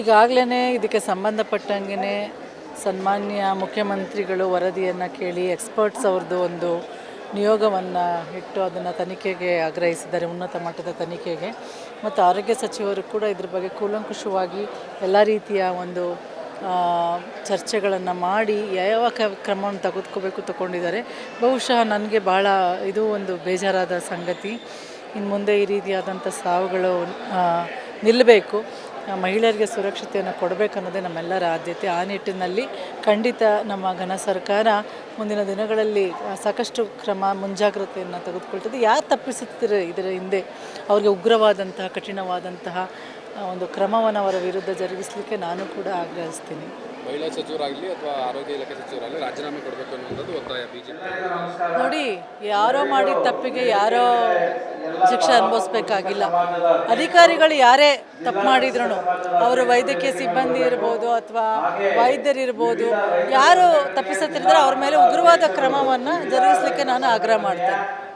ಈಗಾಗಲೇ ಇದಕ್ಕೆ ಸಂಬಂಧಪಟ್ಟಂಗೆ ಸನ್ಮಾನ್ಯ ಮುಖ್ಯಮಂತ್ರಿಗಳು ವರದಿಯನ್ನು ಕೇಳಿ ಎಕ್ಸ್ಪರ್ಟ್ಸ್ ಅವ್ರದ್ದು ಒಂದು ನಿಯೋಗವನ್ನು ಇಟ್ಟು ಅದನ್ನು ತನಿಖೆಗೆ ಆಗ್ರಹಿಸಿದ್ದಾರೆ, ಉನ್ನತ ಮಟ್ಟದ ತನಿಖೆಗೆ. ಮತ್ತು ಆರೋಗ್ಯ ಸಚಿವರು ಕೂಡ ಇದ್ರ ಬಗ್ಗೆ ಕೂಲಂಕುಷವಾಗಿ ಎಲ್ಲ ರೀತಿಯ ಒಂದು ಚರ್ಚೆಗಳನ್ನು ಮಾಡಿ ಯಾವ ಕ್ರಮವನ್ನು ತೆಗೆದುಕೋಬೇಕು ತಗೊಂಡಿದ್ದಾರೆ. ಬಹುಶಃ ನನಗೆ ಭಾಳ ಇದು ಒಂದು ಬೇಜಾರಾದ ಸಂಗತಿ. ಇನ್ನು ಮುಂದೆ ಈ ರೀತಿಯಾದಂಥ ಸಾವುಗಳು ನಿಲ್ಲಬೇಕು. ಮಹಿಳೆಯರಿಗೆ ಸುರಕ್ಷತೆಯನ್ನು ಕೊಡಬೇಕನ್ನೋದೇ ನಮ್ಮೆಲ್ಲರ ಆದ್ಯತೆ. ಆ ನಿಟ್ಟಿನಲ್ಲಿ ಖಂಡಿತ ನಮ್ಮ ಘನ ಸರ್ಕಾರ ಮುಂದಿನ ದಿನಗಳಲ್ಲಿ ಸಾಕಷ್ಟು ಕ್ರಮ, ಮುಂಜಾಗ್ರತೆಯನ್ನು ತೆಗೆದುಕೊಳ್ತದೆ. ಯಾರು ತಪ್ಪಿಸುತ್ತಾರೆ ಇದರ ಹಿಂದೆ? ಅವರಿಗೆ ಉಗ್ರವಾದಂತಹ, ಕಠಿಣವಾದಂತಹ ಒಂದು ಕ್ರಮವನ್ನು ಅವರ ವಿರುದ್ಧ ಜರುಗಿಸಲಿಕ್ಕೆ ನಾನು ಕೂಡ ಆಗ್ರಹಿಸ್ತೀನಿ. ಮಹಿಳಾ ಸಚಿವರಾಗಲಿ ಅಥವಾ ಆರೋಗ್ಯ ಇಲಾಖೆ ಸಚಿವರಾಗಲಿ ರಾಜೀನಾಮೆ ಕೊಡಬೇಕು ಅನ್ನುವಂಥದ್ದು ಒತ್ತಾಯ ಬಿಜೆಪಿ. ನೋಡಿ ಯಾರೋ ಮಾಡಿದ ತಪ್ಪಿಗೆ ಯಾರೋ ಶಿಕ್ಷೆ ಅನುಭವಿಸ್ಬೇಕಾಗಿಲ್ಲ. ಅಧಿಕಾರಿಗಳು ಯಾರೇ ತಪ್ಪು ಮಾಡಿದ್ರು ಅವರು ವೈದ್ಯಕೀಯ ಸಿಬ್ಬಂದಿ ಇರ್ಬೋದು ಅಥವಾ ವೈದ್ಯರಿರ್ಬೋದು ಯಾರು ತಪ್ಪಿಸುತ್ತಿದ್ರೆ ಅವ್ರ ಮೇಲೆ ಉಗ್ರವಾದ ಕ್ರಮವನ್ನು ಜರುಗಿಸಲಿಕ್ಕೆ ನಾನು ಆಗ್ರಹ ಮಾಡ್ತೇನೆ.